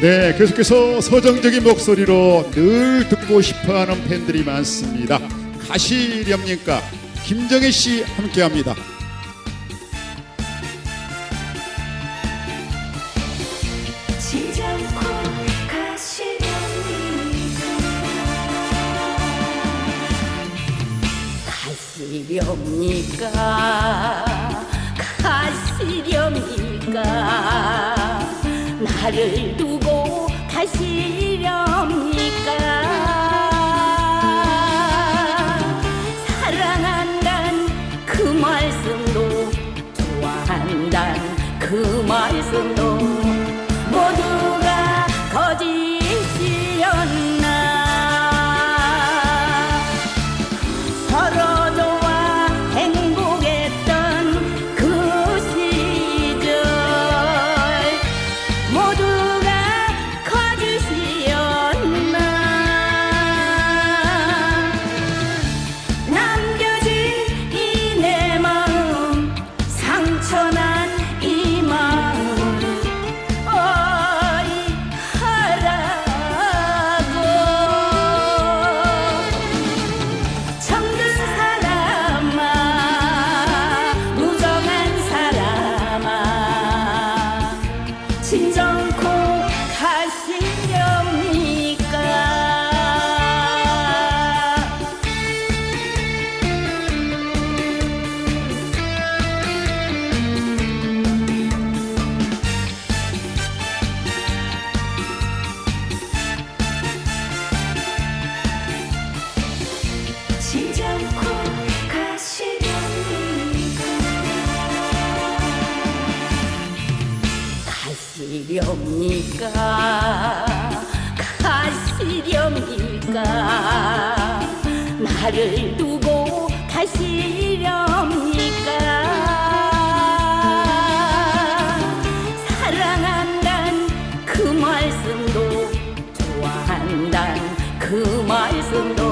네, 계속해서 서정적인 목소리로 늘 듣고 싶어하는 팬들이 많습니다. 가시렵니까? 김정혜 씨 함께합니다. 가시렵니까 가시렵니까 그 말씀도 좋아한단 그 말씀 I'm 가시렵니까. 가시렵니까. 나를 두고 가시렵니까. 사랑한단 그 말씀도 좋아한단 그 말씀도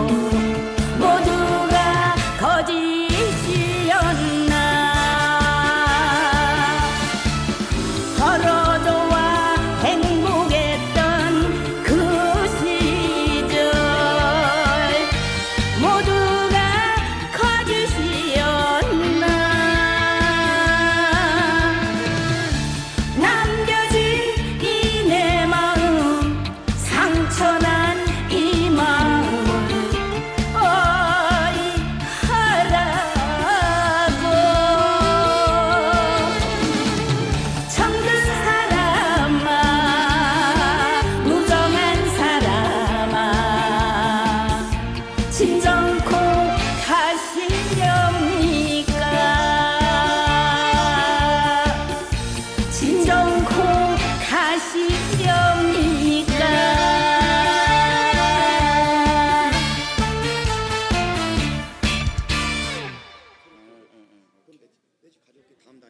心上